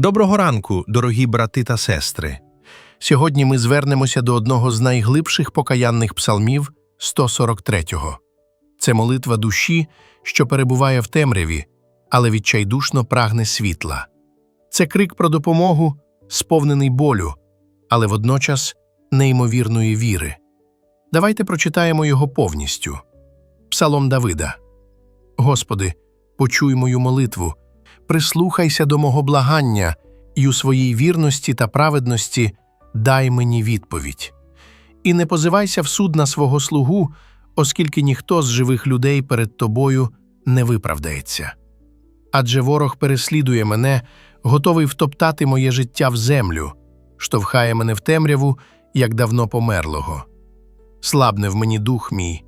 Доброго ранку, дорогі брати та сестри. Сьогодні ми звернемося до одного з найглибших покаянних псалмів 143-го. Це молитва душі, що перебуває в темряві, але відчайдушно прагне світла. Це крик про допомогу, сповнений болю, але водночас неймовірної віри. Давайте прочитаємо його повністю. Псалом Давида. Господи, почуй мою молитву, прислухайся до мого благання, і у своїй вірності та праведності дай мені відповідь. І не позивайся в суд на свого слугу, оскільки ніхто з живих людей перед тобою не виправдається. Адже ворог переслідує мене, готовий втоптати моє життя в землю, штовхає мене в темряву, як давно померлого. Слабне в мені дух мій,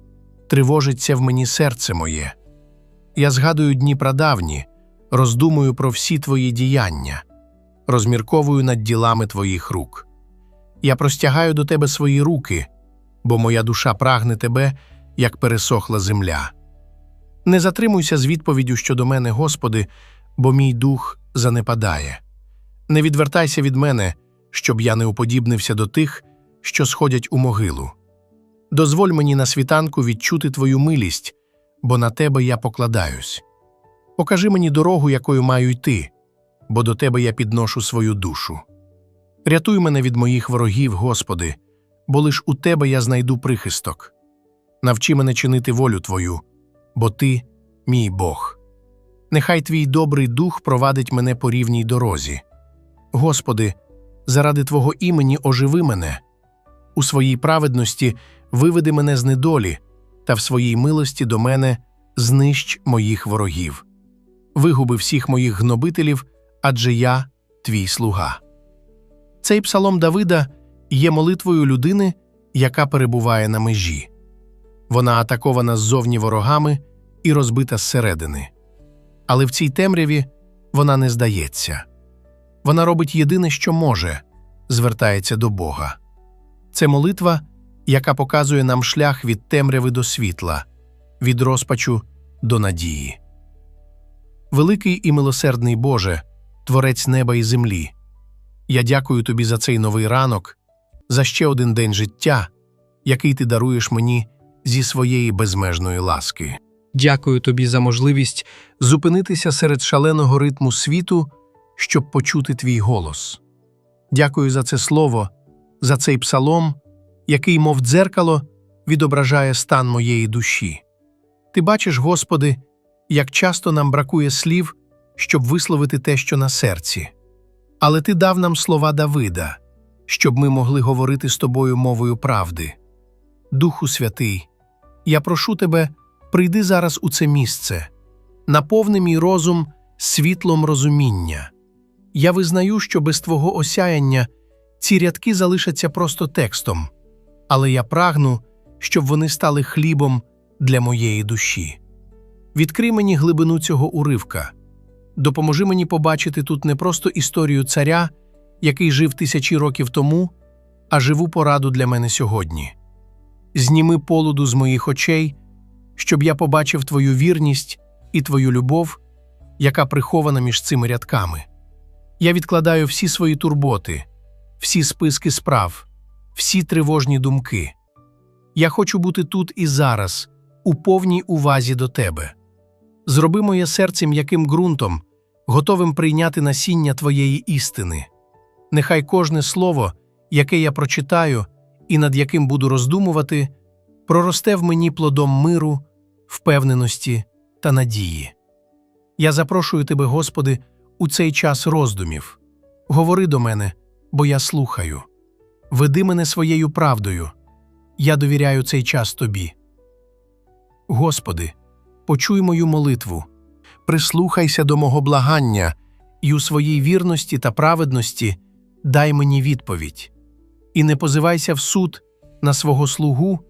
тривожиться в мені серце моє. Я згадую дні прадавні, роздумую про всі твої діяння, розмірковую над ділами твоїх рук. Я простягаю до тебе свої руки, бо моя душа прагне тебе, як пересохла земля. Не затримуйся з відповіддю щодо мене, Господи, бо мій дух занепадає. Не відвертайся від мене, щоб я не уподібнився до тих, що сходять у могилу. Дозволь мені на світанку відчути твою милість, бо на тебе я покладаюсь. Покажи мені дорогу, якою маю йти, бо до тебе я підношу свою душу. Рятуй мене від моїх ворогів, Господи, бо лиш у тебе я знайду прихисток. Навчи мене чинити волю Твою, бо Ти мій Бог. Нехай твій добрий дух провадить мене по рівній дорозі. Господи, заради Твого імені оживи мене, у своїй праведності виведи мене з недолі, та в своїй милості до мене знищ моїх ворогів. Вигуби всіх моїх гнобителів, адже я твій слуга. Цей псалом Давида є молитвою людини, яка перебуває на межі. Вона атакована ззовні ворогами і розбита зсередини. Але в цій темряві вона не здається. Вона робить єдине, що може звертається до Бога. Це молитва, яка показує нам шлях від темряви до світла, від розпачу до надії. Великий і милосердний Боже, Творець неба і землі. Я дякую тобі за цей новий ранок, за ще один день життя, який ти даруєш мені зі своєї безмежної ласки. Дякую тобі за можливість зупинитися серед шаленого ритму світу, щоб почути твій голос. Дякую за це слово, за цей псалом, який, мов дзеркало, відображає стан моєї душі. Ти бачиш, Господи, як часто нам бракує слів, щоб висловити те, що на серці. Але ти дав нам слова Давида, щоб ми могли говорити з тобою мовою правди. Духу Святий, я прошу тебе, прийди зараз у це місце, наповни мій розум світлом розуміння. Я визнаю, що без твого осяяння ці рядки залишаться просто текстом, але я прагну, щоб вони стали хлібом для моєї душі. Відкрий мені глибину цього уривка. Допоможи мені побачити тут не просто історію царя, який жив тисячі років тому, а живу пораду для мене сьогодні. Зніми полуду з моїх очей, щоб я побачив твою вірність і твою любов, яка прихована між цими рядками. Я відкладаю всі свої турботи, всі списки справ, всі тривожні думки. Я хочу бути тут і зараз, у повній увазі до тебе. Зроби моє серце м'яким ґрунтом, готовим прийняти насіння Твоєї істини. Нехай кожне слово, яке я прочитаю і над яким буду роздумувати, проросте в мені плодом миру, впевненості та надії. Я запрошую Тебе, Господи, у цей час роздумів. Говори до мене, бо я слухаю. Веди мене своєю правдою. Я довіряю цей час Тобі. Господи, почуй мою молитву, прислухайся до мого благання і у своїй вірності та праведності дай мені відповідь. І не позивайся в суд на свого слугу,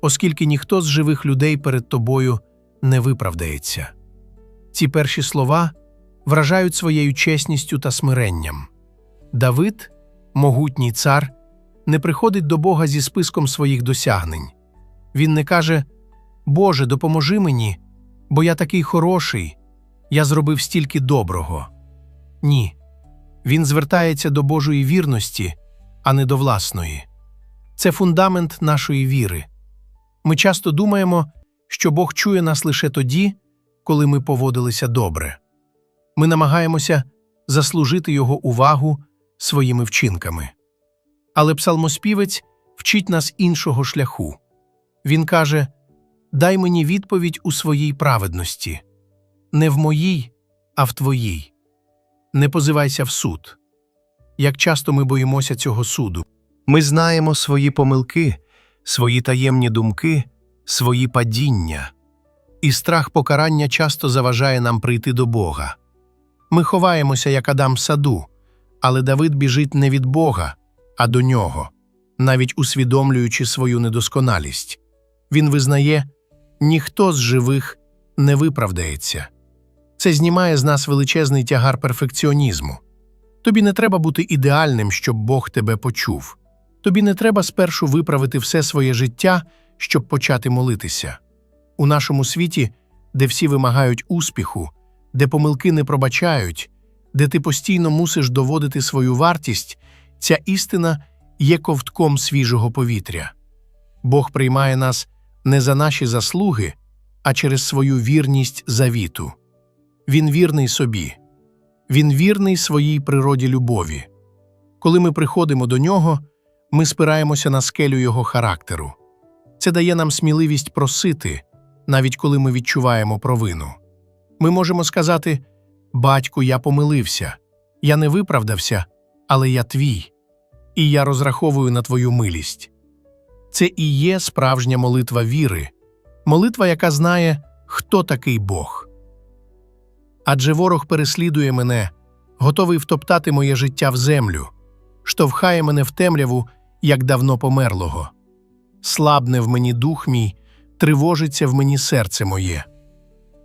оскільки ніхто з живих людей перед тобою не виправдається. Ці перші слова вражають своєю чесністю та смиренням. Давид, могутній цар, не приходить до Бога зі списком своїх досягнень. Він не каже Боже, допоможи мені, бо я такий хороший, я зробив стільки доброго. Ні. Він звертається до Божої вірності, а не до власної. Це фундамент нашої віри. Ми часто думаємо, що Бог чує нас лише тоді, коли ми поводилися добре. Ми намагаємося заслужити Його увагу своїми вчинками. Але псалмоспівець вчить нас іншого шляху. Він каже: Дай мені відповідь у своїй праведності, не в моїй, а в твоїй. Не позивайся в суд. Як часто ми боїмося цього суду? Ми знаємо свої помилки, свої таємні думки, свої падіння, і страх покарання часто заважає нам прийти до Бога. Ми ховаємося, як Адам в саду, але Давид біжить не від Бога, а до нього, навіть усвідомлюючи свою недосконалість. Він визнає, ніхто з живих не виправдається. Це знімає з нас величезний тягар перфекціонізму. Тобі не треба бути ідеальним, щоб Бог тебе почув. Тобі не треба спершу виправити все своє життя, щоб почати молитися. У нашому світі, де всі вимагають успіху, де помилки не пробачають, де ти постійно мусиш доводити свою вартість, ця істина є ковтком свіжого повітря. Бог приймає нас не за наші заслуги, а через свою вірність завіту. Він вірний собі, він вірний своїй природі любові. Коли ми приходимо до нього, ми спираємося на скелю його характеру. Це дає нам сміливість просити, навіть коли ми відчуваємо провину. Ми можемо сказати: Батьку, я помилився, я не виправдався, але я твій, і я розраховую на твою милість. Це і є справжня молитва віри, молитва, яка знає, хто такий Бог. Адже ворог переслідує мене, готовий втоптати моє життя в землю, штовхає мене в темряву, як давно померлого. Слабне в мені дух мій, тривожиться в мені серце моє.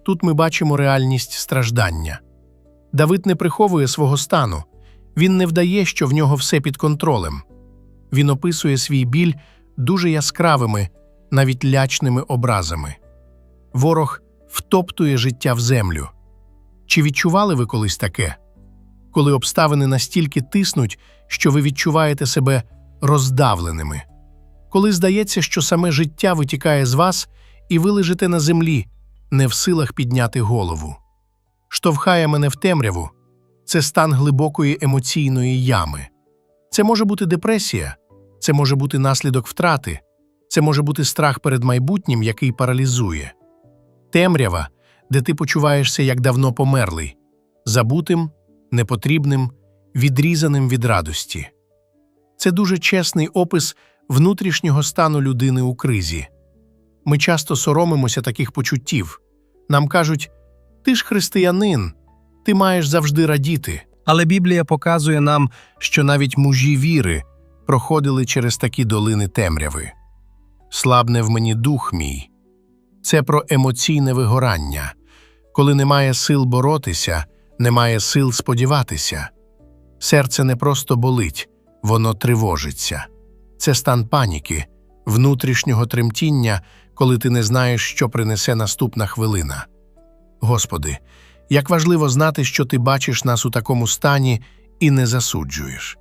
Тут ми бачимо реальність страждання. Давид не приховує свого стану, він не вдає, що в нього все під контролем. Він описує свій біль дуже яскравими, навіть лячними образами. Ворог втоптує життя в землю. Чи відчували ви колись таке? Коли обставини настільки тиснуть, що ви відчуваєте себе роздавленими, коли здається, що саме життя витікає з вас, і ви лежите на землі, не в силах підняти голову. Штовхає мене в темряву це стан глибокої емоційної ями. Це може бути депресія, це може бути наслідок втрати, це може бути страх перед майбутнім, який паралізує. Темрява, де ти почуваєшся як давно померлий, забутим, непотрібним, відрізаним від радості. Це дуже чесний опис внутрішнього стану людини у кризі. Ми часто соромимося таких почуттів. Нам кажуть, ти ж християнин, ти маєш завжди радіти. Але Біблія показує нам, що навіть мужі віри проходили через такі долини темряви. Слабне в мені дух мій. Це про емоційне вигорання, коли немає сил боротися, немає сил сподіватися. Серце не просто болить, воно тривожиться. Це стан паніки, внутрішнього тремтіння, коли ти не знаєш, що принесе наступна хвилина. Господи, як важливо знати, що ти бачиш нас у такому стані і не засуджуєш.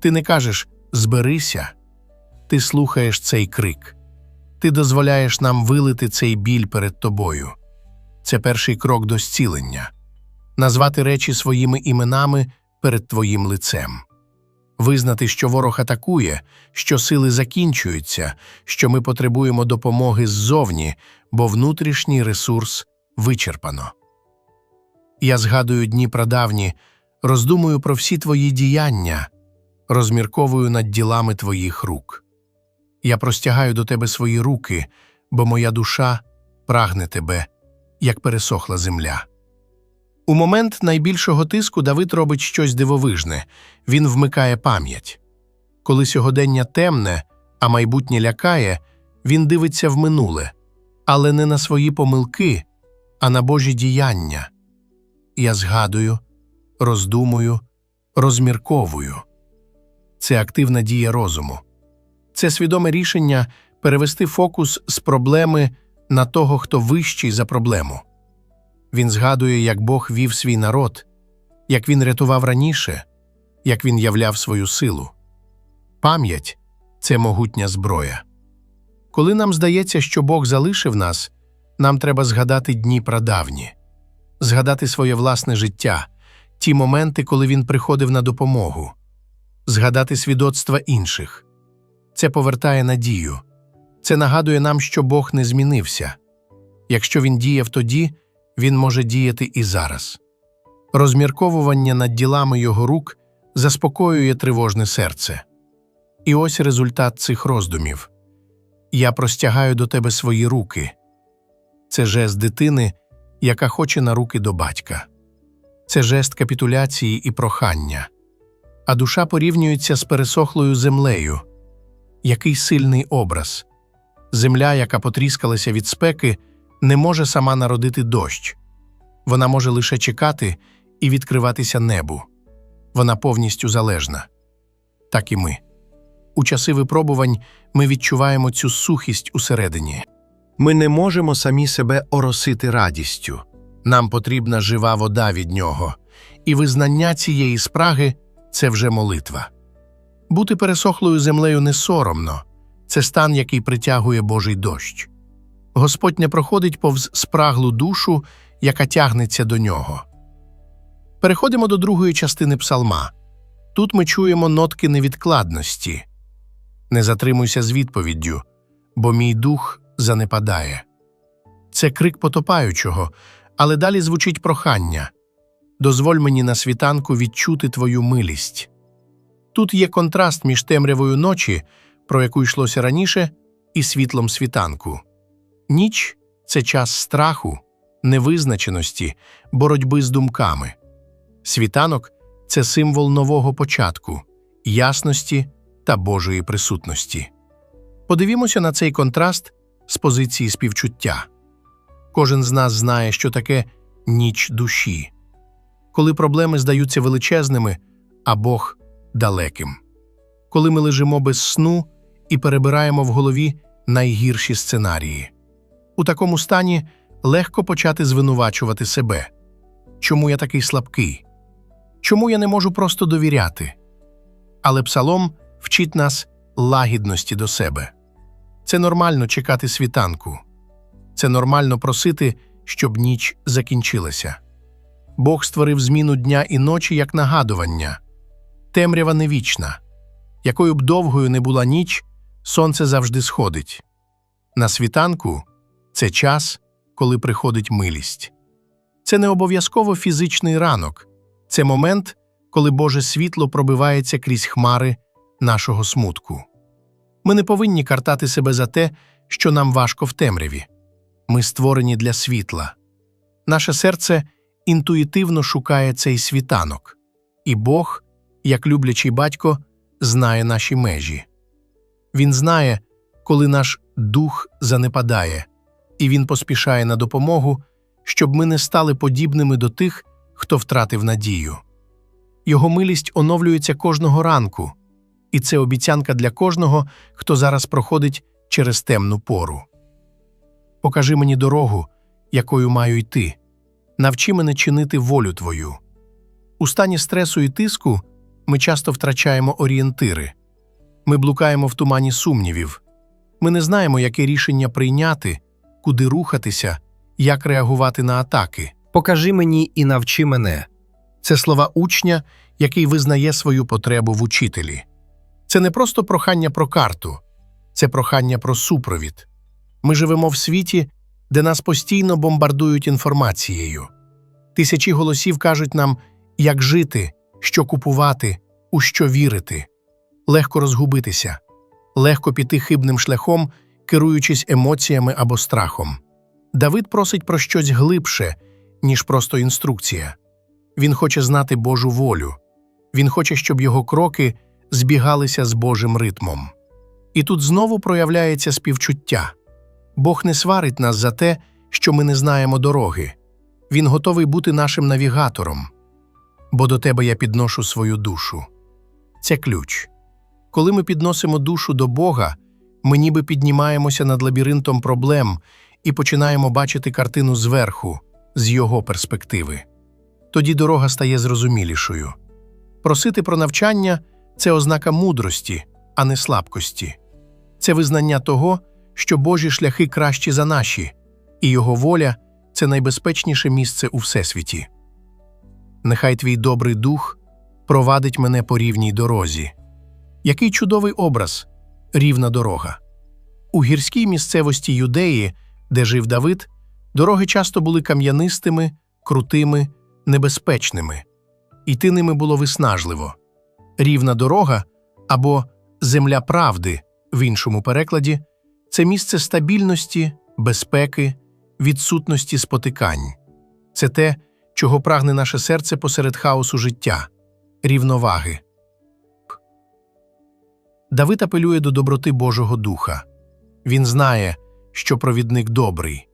Ти не кажеш зберися, ти слухаєш цей крик, ти дозволяєш нам вилити цей біль перед тобою. Це перший крок до зцілення назвати речі своїми іменами перед твоїм лицем, визнати, що ворог атакує, що сили закінчуються, що ми потребуємо допомоги ззовні, бо внутрішній ресурс вичерпано. Я згадую дні прадавні, роздумую про всі твої діяння, розмірковую над ділами твоїх рук. Я простягаю до тебе свої руки, бо моя душа прагне тебе, як пересохла земля. У момент найбільшого тиску Давид робить щось дивовижне він вмикає пам'ять. Коли сьогодення темне, а майбутнє лякає, він дивиться в минуле, але не на свої помилки, а на Божі діяння. Я згадую, роздумую, розмірковую. Це активна дія розуму. Це свідоме рішення перевести фокус з проблеми на того, хто вищий за проблему. Він згадує, як Бог вів свій народ, як він рятував раніше, як він являв свою силу. Пам'ять це могутня зброя. Коли нам здається, що Бог залишив нас, нам треба згадати дні прадавні, згадати своє власне життя, ті моменти, коли він приходив на допомогу, згадати свідоцтва інших. Це повертає надію. Це нагадує нам, що Бог не змінився. Якщо він діяв тоді, він може діяти і зараз. Розмірковування над ділами його рук заспокоює тривожне серце. І ось результат цих роздумів я простягаю до тебе свої руки. Це жест дитини, яка хоче на руки до батька. Це жест капітуляції і прохання. А душа порівнюється з пересохлою землею. Який сильний образ. Земля, яка потріскалася від спеки, не може сама народити дощ. Вона може лише чекати і відкриватися небу. Вона повністю залежна. Так і ми. У часи випробувань ми відчуваємо цю сухість усередині. Ми не можемо самі себе оросити радістю. Нам потрібна жива вода від нього, і визнання цієї спраги це вже молитва. Бути пересохлою землею не соромно це стан, який притягує Божий дощ. Господь не проходить повз спраглу душу, яка тягнеться до нього. Переходимо до другої частини псалма. Тут ми чуємо нотки невідкладності. Не затримуйся з відповіддю, бо мій дух занепадає. Це крик потопаючого, але далі звучить прохання дозволь мені на світанку відчути твою милість. Тут є контраст між темрявою ночі, про яку йшлося раніше, і світлом світанку. Ніч це час страху, невизначеності, боротьби з думками. Світанок це символ нового початку, ясності та Божої присутності. Подивімося на цей контраст з позиції співчуття. Кожен з нас знає, що таке ніч душі, коли проблеми здаються величезними, а Бог далеким, коли ми лежимо без сну і перебираємо в голові найгірші сценарії. У такому стані легко почати звинувачувати себе. Чому я такий слабкий? Чому я не можу просто довіряти? Але псалом вчить нас лагідності до себе. Це нормально чекати світанку. Це нормально просити, щоб ніч закінчилася. Бог створив зміну дня і ночі як нагадування. Темрява не вічна. Якою б довгою не була ніч, сонце завжди сходить. На світанку це час, коли приходить милість. Це не обов'язково фізичний ранок, це момент, коли Боже світло пробивається крізь хмари нашого смутку. Ми не повинні картати себе за те, що нам важко в темряві. Ми створені для світла. Наше серце інтуїтивно шукає цей світанок, і Бог, як люблячий батько, знає наші межі. Він знає, коли наш дух занепадає, і він поспішає на допомогу, щоб ми не стали подібними до тих, хто втратив надію. Його милість оновлюється кожного ранку, і це обіцянка для кожного, хто зараз проходить через темну пору. Покажи мені дорогу, якою маю йти, навчи мене чинити волю твою. У стані стресу і тиску ми часто втрачаємо орієнтири, ми блукаємо в тумані сумнівів, ми не знаємо, яке рішення прийняти, куди рухатися, як реагувати на атаки. Покажи мені і навчи мене. Це слова учня, який визнає свою потребу в учителі. Це не просто прохання про карту, це прохання про супровід. Ми живемо в світі, де нас постійно бомбардують інформацією. Тисячі голосів кажуть нам, як жити, що купувати, у що вірити. Легко розгубитися, легко піти хибним шляхом, керуючись емоціями або страхом. Давид просить про щось глибше, ніж просто інструкція. Він хоче знати Божу волю, він хоче, щоб його кроки збігалися з Божим ритмом. І тут знову проявляється співчуття. Бог не сварить нас за те, що ми не знаємо дороги. Він готовий бути нашим навігатором. Бо до тебе я підношу свою душу. Це ключ. Коли ми підносимо душу до Бога, ми ніби піднімаємося над лабіринтом проблем і починаємо бачити картину зверху, з його перспективи. Тоді дорога стає зрозумілішою. Просити про навчання це ознака мудрості, а не слабкості. Це визнання того, що Божі шляхи кращі за наші, і Його воля це найбезпечніше місце у Всесвіті. Нехай твій добрий дух провадить мене по рівній дорозі. Який чудовий образ рівна дорога. У гірській місцевості Юдеї, де жив Давид, дороги часто були кам'янистими, крутими, небезпечними. Іти ними було виснажливо. Рівна дорога або земля правди в іншому перекладі це місце стабільності, безпеки, відсутності спотикань. Це те, чого прагне наше серце посеред хаосу життя, рівноваги. Давид апелює до доброти Божого Духа. Він знає, що провідник добрий.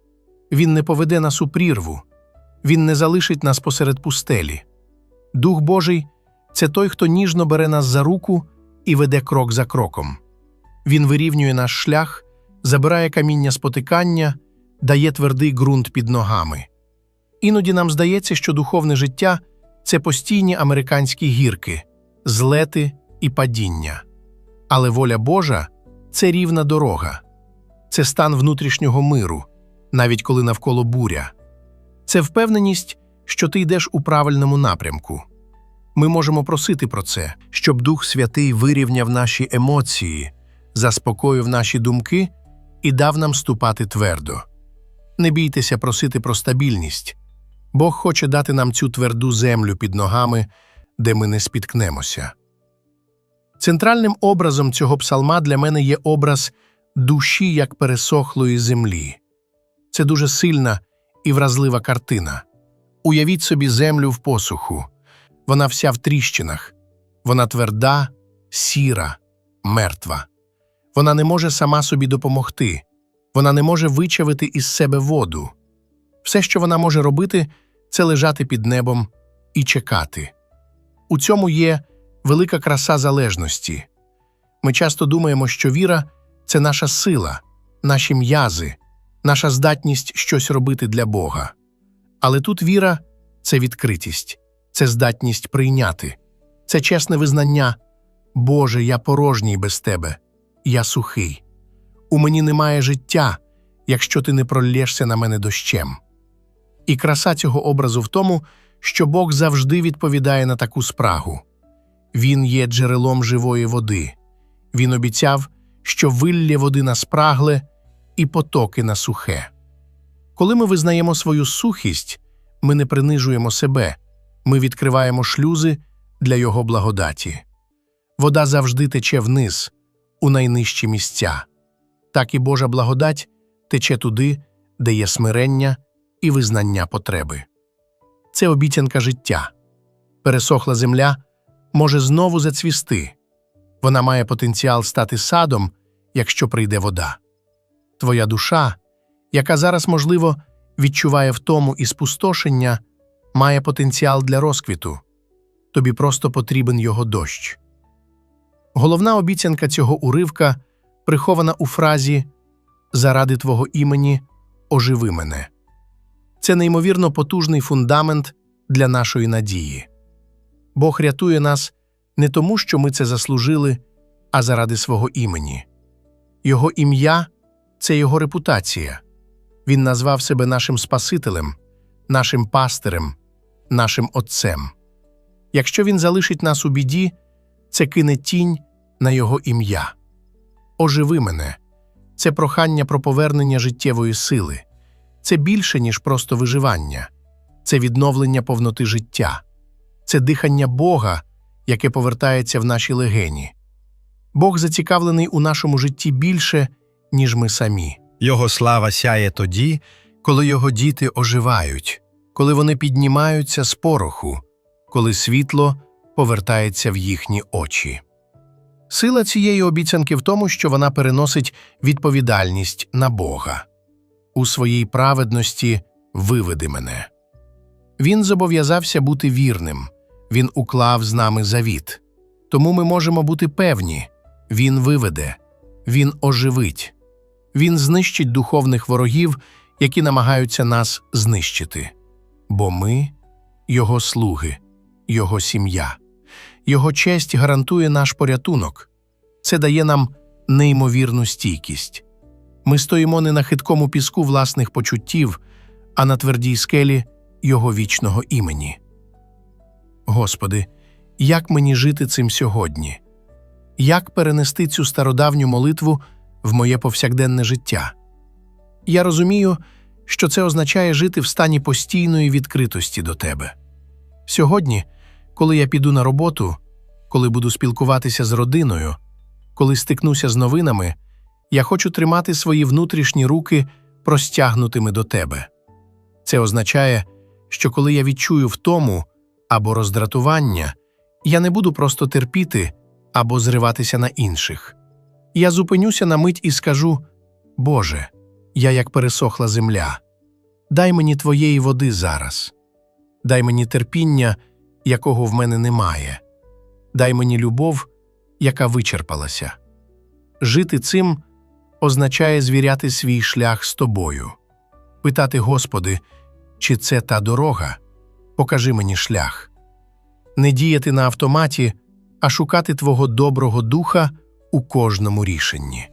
Він не поведе нас у прірву, він не залишить нас посеред пустелі. Дух Божий це той, хто ніжно бере нас за руку і веде крок за кроком. Він вирівнює наш шлях, забирає каміння спотикання, дає твердий ґрунт під ногами. Іноді нам здається, що духовне життя це постійні американські гірки, злети і падіння. Але воля Божа це рівна дорога, це стан внутрішнього миру, навіть коли навколо буря. Це впевненість, що ти йдеш у правильному напрямку. Ми можемо просити про це, щоб Дух Святий вирівняв наші емоції, заспокоїв наші думки і дав нам ступати твердо. Не бійтеся просити про стабільність. Бог хоче дати нам цю тверду землю під ногами, де ми не спіткнемося. Центральним образом цього псалма для мене є образ душі як пересохлої землі. Це дуже сильна і вразлива картина. Уявіть собі землю в посуху. Вона вся в тріщинах, вона тверда, сіра, мертва. Вона не може сама собі допомогти, вона не може вичавити із себе воду. Все, що вона може робити, це лежати під небом і чекати. У цьому є велика краса залежності. Ми часто думаємо, що віра це наша сила, наші м'язи, наша здатність щось робити для Бога. Але тут віра це відкритість, це здатність прийняти, це чесне визнання Боже, я порожній без тебе, я сухий. У мені немає життя, якщо ти не проллєшся на мене дощем. І краса цього образу в тому, що Бог завжди відповідає на таку спрагу. Він є джерелом живої води. Він обіцяв, що виллє води на спрагле і потоки на сухе. Коли ми визнаємо свою сухість, ми не принижуємо себе, ми відкриваємо шлюзи для Його благодаті. Вода завжди тече вниз, у найнижчі місця. Так і Божа благодать тече туди, де є смирення і визнання потреби. Це обіцянка життя. Пересохла земля може знову зацвісти. Вона має потенціал стати садом, якщо прийде вода. Твоя душа, яка зараз, можливо, відчуває втому і спустошення, має потенціал для розквіту. Тобі просто потрібен його дощ. Головна обіцянка цього уривка прихована у фразі Заради твого імені оживи мене. Це неймовірно потужний фундамент для нашої надії. Бог рятує нас не тому, що ми це заслужили, а заради свого імені. Його ім'я це його репутація. Він назвав себе нашим Спасителем, нашим пастирем, нашим Отцем. Якщо він залишить нас у біді, це кине тінь на його ім'я. Оживи мене це прохання про повернення життєвої сили, це більше, ніж просто виживання, це відновлення повноти життя, це дихання Бога, яке повертається в наші легені. Бог зацікавлений у нашому житті більше, ніж ми самі. Його слава сяє тоді, Коли його діти оживають, коли вони піднімаються з пороху, коли світло повертається в їхні очі. Сила цієї обіцянки в тому, що вона переносить відповідальність на Бога. У своїй праведності виведи мене. Він зобов'язався бути вірним, він уклав з нами завіт. Тому ми можемо бути певні він виведе, він оживить, він знищить духовних ворогів, які намагаються нас знищити. Бо ми його слуги, його сім'я. Його честь гарантує наш порятунок. Це дає нам неймовірну стійкість. Ми стоїмо не на хиткому піску власних почуттів, а на твердій скелі Його вічного імені. Господи, як мені жити цим сьогодні? Як перенести цю стародавню молитву в моє повсякденне життя? Я розумію, що це означає жити в стані постійної відкритості до Тебе. Сьогодні, коли я піду на роботу, коли буду спілкуватися з родиною, коли стикнуся з новинами, я хочу тримати свої внутрішні руки простягнутими до Тебе. Це означає, що коли я відчую втому або роздратування, я не буду просто терпіти або зриватися на інших. Я зупинюся на мить і скажу: Боже, я як пересохла земля. Дай мені твоєї води зараз, дай мені терпіння, якого в мене немає, дай мені любов, яка вичерпалася. Жити цим означає звіряти свій шлях з тобою, питати Господи, чи це та дорога? Покажи мені шлях. Не діяти на автоматі, а шукати Твого доброго духа у кожному рішенні.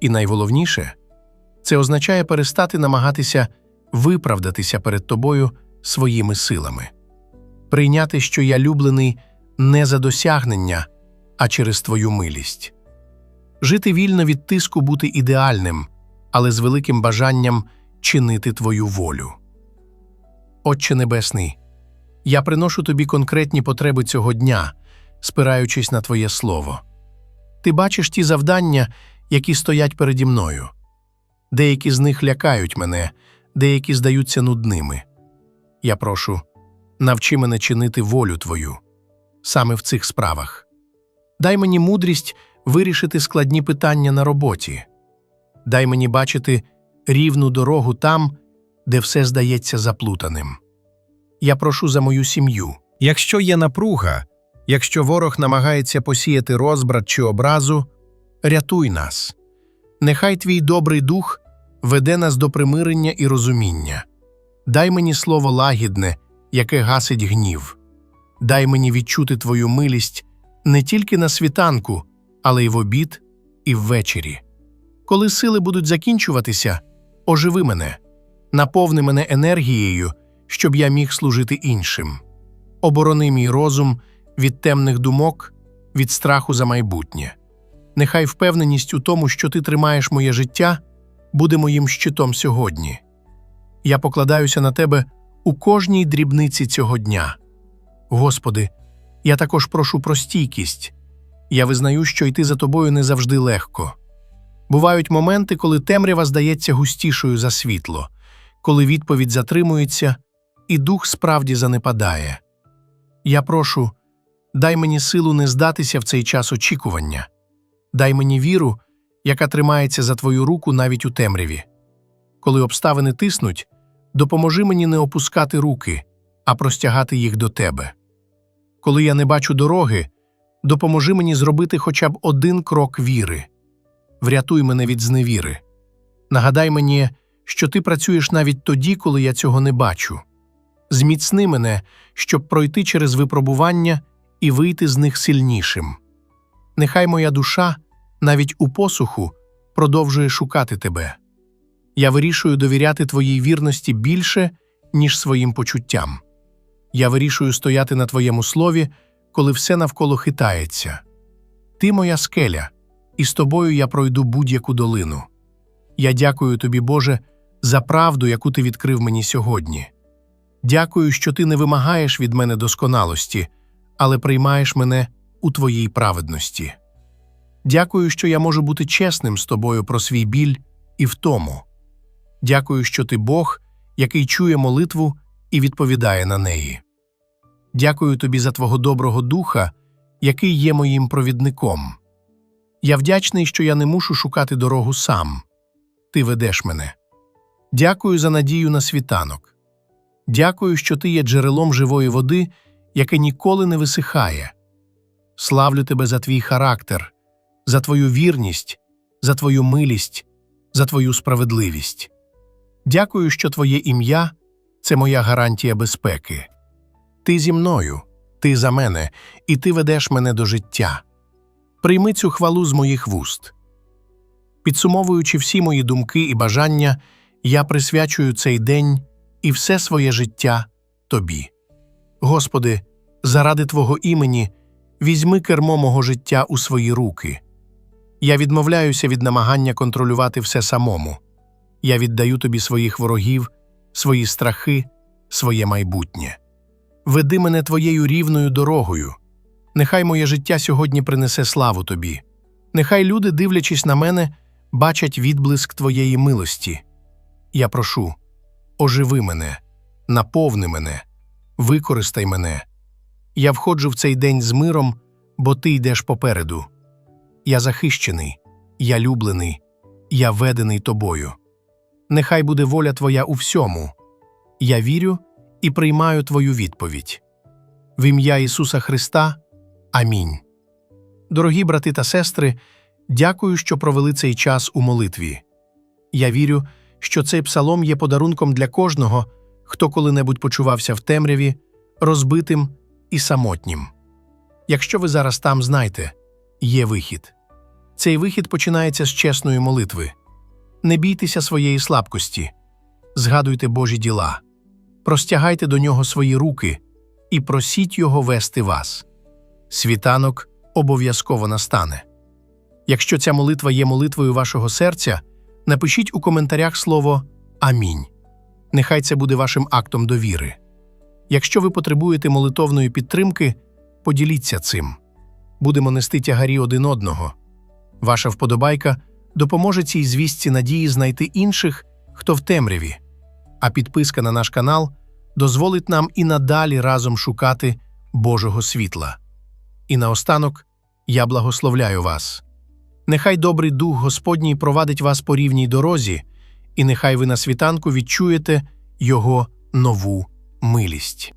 І найголовніше це означає перестати намагатися виправдатися перед тобою своїми силами, прийняти, що я люблений не за досягнення, а через твою милість, жити вільно від тиску бути ідеальним, але з великим бажанням чинити твою волю. Отче Небесний, я приношу тобі конкретні потреби цього дня, спираючись на Твоє Слово. Ти бачиш ті завдання, які стоять переді мною. Деякі з них лякають мене, деякі здаються нудними. Я прошу, навчи мене чинити волю Твою саме в цих справах. Дай мені мудрість вирішити складні питання на роботі. Дай мені бачити рівну дорогу там, де все здається заплутаним. Я прошу за мою сім'ю. Якщо є напруга, якщо ворог намагається посіяти розбрат чи образу, Рятуй нас. Нехай твій добрий дух веде нас до примирення і розуміння. Дай мені слово лагідне, яке гасить гнів. Дай мені відчути твою милість не тільки на світанку, але й в обід і ввечері. Коли сили будуть закінчуватися, оживи мене, наповни мене енергією, щоб я міг служити іншим. Оборони мій розум від темних думок, від страху за майбутнє. Нехай впевненість у тому, що ти тримаєш моє життя, буде моїм щитом сьогодні. Я покладаюся на тебе у кожній дрібниці цього дня. Господи, я також прошу про стійкість. Я визнаю, що йти за тобою не завжди легко. Бувають моменти, коли темрява здається густішою за світло, коли відповідь затримується, і дух справді занепадає. Я прошу, дай мені силу не здатися в цей час очікування. Дай мені віру, яка тримається за твою руку навіть у темряві. Коли обставини тиснуть, допоможи мені не опускати руки, а простягати їх до тебе. Коли я не бачу дороги, допоможи мені зробити хоча б один крок віри. Врятуй мене від зневіри. Нагадай мені, що ти працюєш навіть тоді, коли я цього не бачу. Зміцни мене, щоб пройти через випробування і вийти з них сильнішим. Нехай моя душа, навіть у посуху, продовжує шукати тебе. Я вирішую довіряти твоїй вірності більше, ніж своїм почуттям. Я вирішую стояти на твоєму слові, коли все навколо хитається. Ти моя скеля, і з тобою я пройду будь-яку долину. Я дякую тобі, Боже, за правду, яку ти відкрив мені сьогодні. Дякую, що ти не вимагаєш від мене досконалості, але приймаєш мене у твоїй праведності. Дякую, що я можу бути чесним з тобою про свій біль і втому. Дякую, що ти Бог, який чує молитву і відповідає на неї. Дякую тобі за твого доброго духа, який є моїм провідником. Я вдячний, що я не мушу шукати дорогу сам. Ти ведеш мене. Дякую за надію на світанок. Дякую, що ти є джерелом живої води, яке ніколи не висихає. Славлю тебе за твій характер, за твою вірність, за твою милість, за твою справедливість. Дякую, що твоє ім'я це моя гарантія безпеки. Ти зі мною, Ти за мене, і ти ведеш мене до життя. Прийми цю хвалу з моїх вуст. Підсумовуючи всі мої думки і бажання, я присвячую цей день і все своє життя Тобі. Господи, заради Твого імені візьми кермо мого життя у свої руки. Я відмовляюся від намагання контролювати все самому. Я віддаю Тобі своїх ворогів, свої страхи, своє майбутнє. Веди мене Твоєю рівною дорогою. Нехай моє життя сьогодні принесе славу Тобі. Нехай люди, дивлячись на мене, бачать відблиск Твоєї милості. Я прошу, оживи мене, наповни мене, використай мене. Я входжу в цей день з миром, бо ти йдеш попереду. Я захищений, я люблений, я ведений тобою. Нехай буде воля Твоя у всьому. Я вірю і приймаю Твою відповідь. В ім'я Ісуса Христа. Амінь. Дорогі брати та сестри, дякую, що провели цей час у молитві. Я вірю, що цей псалом є подарунком для кожного, хто коли-небудь почувався в темряві, розбитим і самотнім. Якщо ви зараз там знайте, є вихід. Цей вихід починається з чесної молитви. Не бійтеся своєї слабкості, згадуйте Божі діла, простягайте до нього свої руки і просіть його вести вас. Світанок обов'язково настане. Якщо ця молитва є молитвою вашого серця, напишіть у коментарях слово Амінь. Нехай це буде вашим актом довіри. Якщо ви потребуєте молитовної підтримки, поділіться цим. Будемо нести тягарі один одного. Ваша вподобайка допоможе цій звістці надії знайти інших, хто в темряві, а підписка на наш канал дозволить нам і надалі разом шукати Божого світла. І наостанок я благословляю вас. Нехай добрий дух Господній провадить вас по рівній дорозі, і нехай ви на світанку відчуєте Його нову милість.